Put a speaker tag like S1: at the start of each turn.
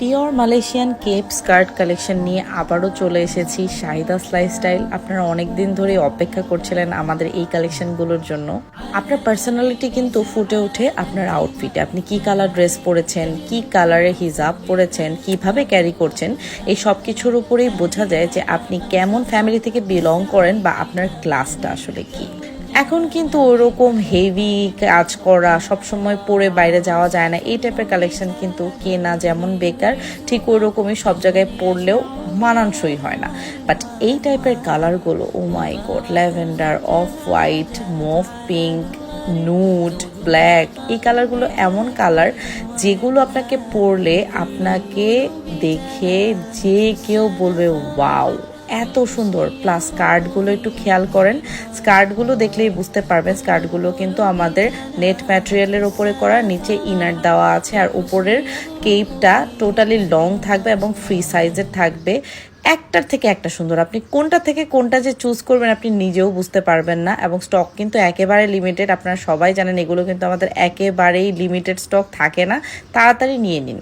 S1: Pure Malaysian cape skirt collection নিয়ে আবারও চলে এসেছি শাহিদা স্লাই স্টাইল আপনারা অনেক দিন ধরে অপেক্ষা করছিলেন আমাদের এই কালেকশনগুলোর জন্য। আপনার পার্সোনালিটি কিন্তু ফুটে ওঠে আপনার আউটফিটে আপনি কি কালার ড্রেস পরেছেন, কি কালারের হিজাব পরেছেন, কীভাবে ক্যারি করছেন, এই সব কিছুর উপরেই বোঝা যায় যে আপনি কেমন ফ্যামিলি থেকে বিলং করেন বা আপনার ক্লাসটা আসলে কি। এখন কিন্তু ওরকম হেভি কাজ করা সব সময় পরে বাইরে যাওয়া যায় না। এই টাইপের কালেকশন কিন্তু কেনা যেমন বেকার, ঠিক ওরকমই সব জায়গায় পরলেও মানানসই হয় না। বাট এই টাইপের কালারগুলো ও my god lavender off white mauve pink nude black এই কালারগুলো এমন কালার যেগুলো আপনাকে পরলে আপনাকে দেখে যে কেউ বলবে ওয়াও এত সুন্দর। প্লাস স্কার্টগুলো একটু খেয়াল করেন। স্কার্টগুলো দেখলেই বুঝতে পারবেন। স্কার্টগুলো কিন্তু আমাদের নেট ম্যাটেরিয়ালের ওপরে করা, নিচে ইনার দেওয়া আছে আর উপরের কেপটা টোটালি লং থাকবে এবং ফ্রি সাইজের থাকবে। একটার থেকে একটা সুন্দর। আপনি কোনটা থেকে কোনটা যে চুজ করবেন, আপনি নিজেও বুঝতে পারবেন না এবং স্টক কিন্তু একেবারে লিমিটেড আপনারা সবাই জানেন, এগুলো কিন্তু আমাদের একেবারেই লিমিটেড স্টক থাকে না। তাড়াতাড়ি নিয়ে নিন।